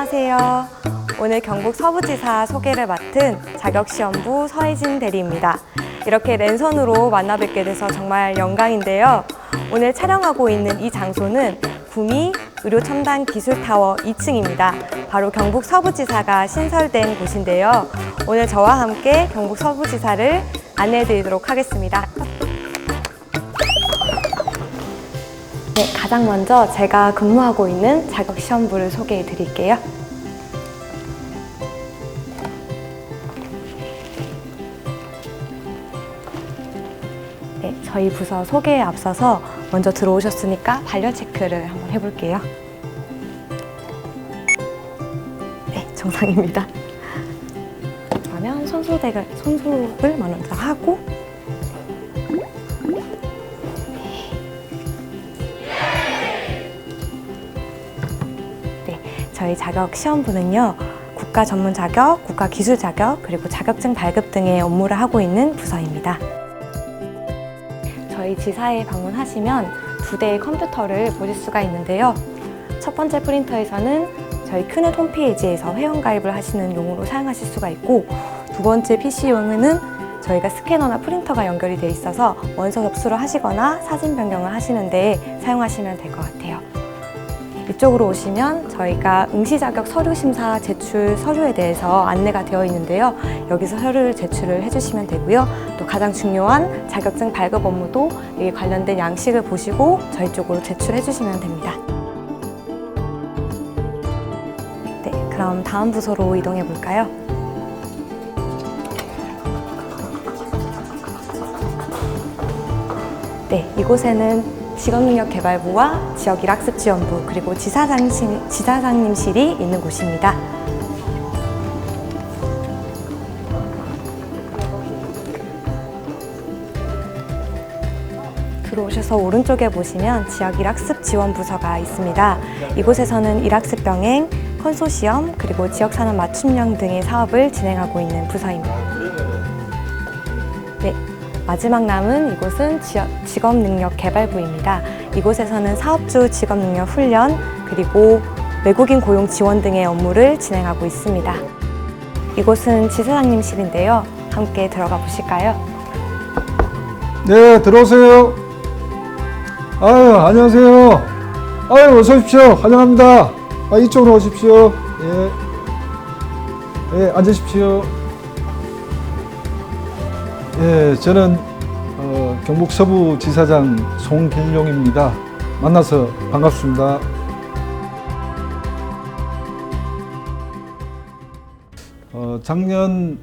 안녕하세요. 오늘 경북 서부지사 소개를 맡은 자격시험부 서혜진 대리입니다. 이렇게 랜선으로 만나 뵙게 돼서 정말 영광인데요. 오늘 촬영하고 있는 이 장소는 구미 의료첨단 기술타워 2층입니다. 바로 경북 서부지사가 신설된 곳인데요. 오늘 저와 함께 경북 서부지사를 안내해 드리도록 하겠습니다. 네, 가장 먼저 제가 근무하고 있는 자격시험부를 소개해 드릴게요. 저희 부서 소개에 앞서서 먼저 들어오셨으니까 발열 체크를 한번 해볼게요. 네, 정상입니다. 그러면 손소독을, 손소독을 먼저 하고 네, 저희 자격 시험부는요. 국가 전문 자격, 국가 기술 자격, 그리고 자격증 발급 등의 업무를 하고 있는 부서입니다. 저희 지사에 방문하시면 두 대의 컴퓨터를 보실 수가 있는데요. 첫 번째 프린터에서는 저희 큐넷 홈페이지에서 회원가입을 하시는 용으로 사용하실 수가 있고 두 번째 PC용은 저희가 스캐너나 프린터가 연결이 돼 있어서 원서 접수를 하시거나 사진 변경을 하시는데 사용하시면 될 것 같아요. 이쪽으로 오시면 저희가 응시 자격 서류 심사 제출 서류에 대해서 안내가 되어 있는데요. 여기서 서류를 제출을 해주시면 되고요. 또 가장 중요한 자격증 발급 업무도 이 관련된 양식을 보시고 저희 쪽으로 제출해 주시면 됩니다. 네, 그럼 다음 부서로 이동해 볼까요? 네, 이곳에는 직업능력개발부와 지역 일학습지원부 그리고 지사장실, 지사장님실이 있는 곳입니다. 들어오셔서 오른쪽에 보시면 지역 일학습 지원 부서가 있습니다. 이곳에서는 일학습 병행, 컨소시엄 그리고 지역 산업 맞춤형 등의 사업을 진행하고 있는 부서입니다. 네, 마지막 남은 이곳은 직업능력개발부입니다. 이곳에서는 사업주 직업능력 훈련 그리고 외국인 고용 지원 등의 업무를 진행하고 있습니다. 이곳은 지사장님실인데요. 함께 들어가 보실까요? 네, 들어오세요. 아유, 안녕하세요. 아유, 어서 오십시오. 환영합니다. 아, 이쪽으로 오십시오. 예. 예, 앉으십시오. 예, 저는 어, 경북 서부 지사장 송길용입니다. 만나서 반갑습니다. 어, 작년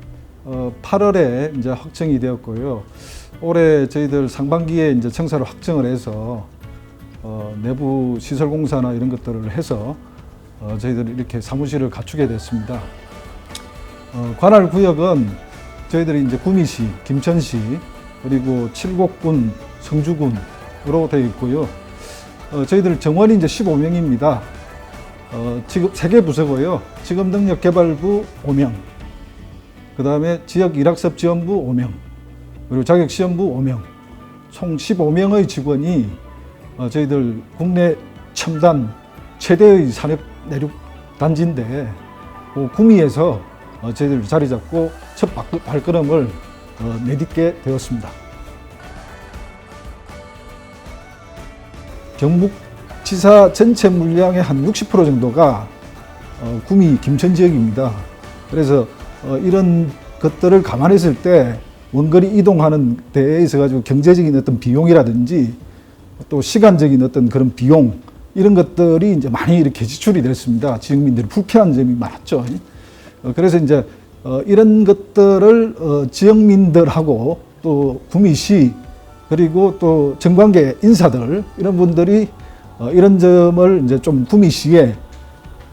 어, 8월에 이제 확정이 되었고요. 올해 저희들 상반기에 이제 청사를 확정을 해서 어, 내부 시설 공사나 이런 것들을 해서 어, 저희들이 이렇게 사무실을 갖추게 됐습니다. 어, 관할 구역은 저희들이 이제 구미시, 김천시, 그리고 칠곡군, 성주군으로 되어 있고요. 어, 저희들 정원이 이제 15명입니다. 어, 지금 세개 부서고요. 직업능력 개발부 5명, 그 다음에 지역 일학습 지원부 5명, 그리고 자격 시험부 5명, 총 15명의 직원이 어, 저희들 국내 첨단 최대의 산업 내륙 단지인데 그 구미에서 어, 저희들 자리 잡고 첫 발- 발걸음을 어, 내딛게 되었습니다. 경북 지사 전체 물량의 한 60% 정도가 어, 구미 김천 지역입니다. 그래서 어, 이런 것들을 감안했을 때 원거리 이동하는 데에 있어 가지고 경제적인 어떤 비용이라든지 또 시간적인 어떤 그런 비용 이런 것들이 이제 많이 이렇게 지출이 됐습니다. 지역민들이 불편한 점이 많았죠. 어, 그래서 이제 어, 이런 것들을 어, 지역민들하고 또 구미시 그리고 또 정관계 인사들 이런 분들이 어, 이런 점을 이제 좀 구미시에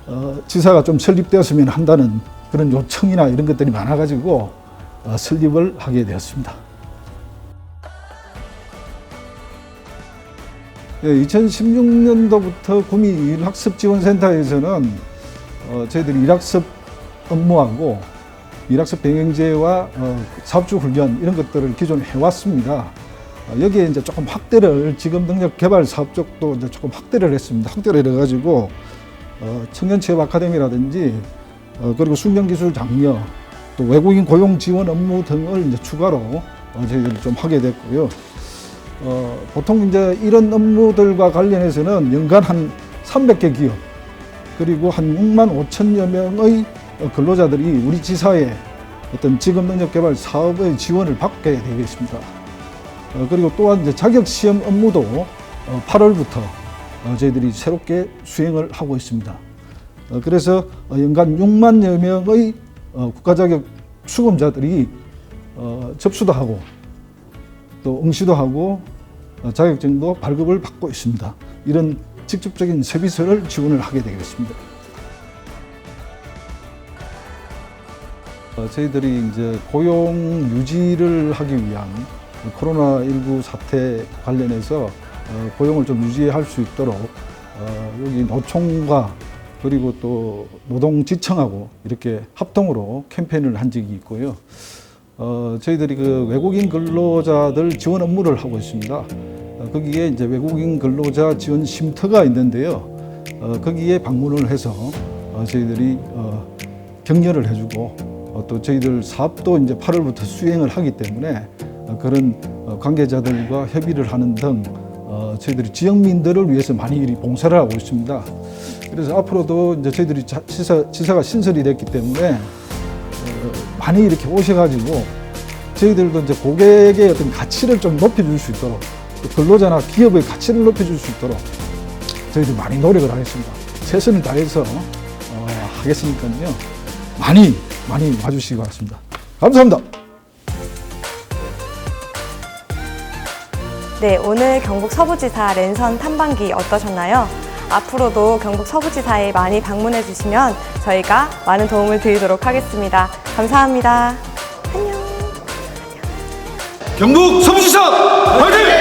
어, 지사가 좀 설립되었으면 한다는 그런 요청이나 이런 것들이 많아가지고 어, 설립을 하게 되었습니다. 예, 2016년도부터 구미 일학습지원센터에서는 어, 저희들이 일학습 업무하고 일학습 병행제와 어, 사업주 훈련 이런 것들을 기존에 해왔습니다. 어, 여기에 이제 조금 확대를 지금 능력 개발 사업 쪽도 이제 조금 확대를 했습니다. 확대를 해가지고 어, 청년 취업 아카데미라든지 어, 그리고 숙련 기술 장려 또 외국인 고용 지원 업무 등을 이제 추가로 어, 저희들이 좀 하게 됐고요. 어, 보통 이제 이런 업무들과 관련해서는 연간 한 300개 기업 그리고 한 6만 5천여 명의 어, 근로자들이 우리 지사의 어떤 직업 능력 개발 사업의 지원을 받게 되겠습니다. 어, 그리고 또한 이제 자격 시험 업무도 어, 8월부터 어, 저희들이 새롭게 수행을 하고 있습니다. 어, 그래서 어, 연간 6만여 명의 어, 국가 자격 수험자들이 어, 접수도 하고 또 응시도 하고 어, 자격증도 발급을 받고 있습니다. 이런 직접적인 서비스를 지원을 하게 되겠습니다. 저희들이 이제 고용 유지를 하기 위한 코로나19 사태 관련해서 어, 고용을 좀 유지할 수 있도록 어, 여기 노총과 그리고 또 노동지청하고 이렇게 합동으로 캠페인을 한 적이 있고요. 어, 저희들이 그 외국인 근로자들 지원 업무를 하고 있습니다. 어, 거기에 이제 외국인 근로자 지원 쉼터가 있는데요. 어, 거기에 방문을 해서 어, 저희들이 어, 격려를 해주고 어, 또 저희들 사업도 이제 8월부터 수행을 하기 때문에 어, 그런 어, 관계자들과 협의를 하는 등 어, 저희들이 지역민들을 위해서 많이 이 봉사를 하고 있습니다. 그래서 앞으로도 이제 저희들이 자- 지사, 지사가 신설이 됐기 때문에 어, 많이 이렇게 오셔가지고 저희들도 이제 고객의 어떤 가치를 좀 높여줄 수 있도록 또 근로자나 기업의 가치를 높여줄 수 있도록 저희들 많이 노력을 하겠습니다. 최선을 다해서 어, 하겠으니까요. 많이 많이 와주시기 바랍니다. 감사합니다. 네, 오늘 경북 서부지사 랜선 탐방기 어떠셨나요? 앞으로도 경북 서부지사에 많이 방문해 주시면 저희가 많은 도움을 드리도록 하겠습니다. 감사합니다. 안녕. 경북 서부지사 화이팅!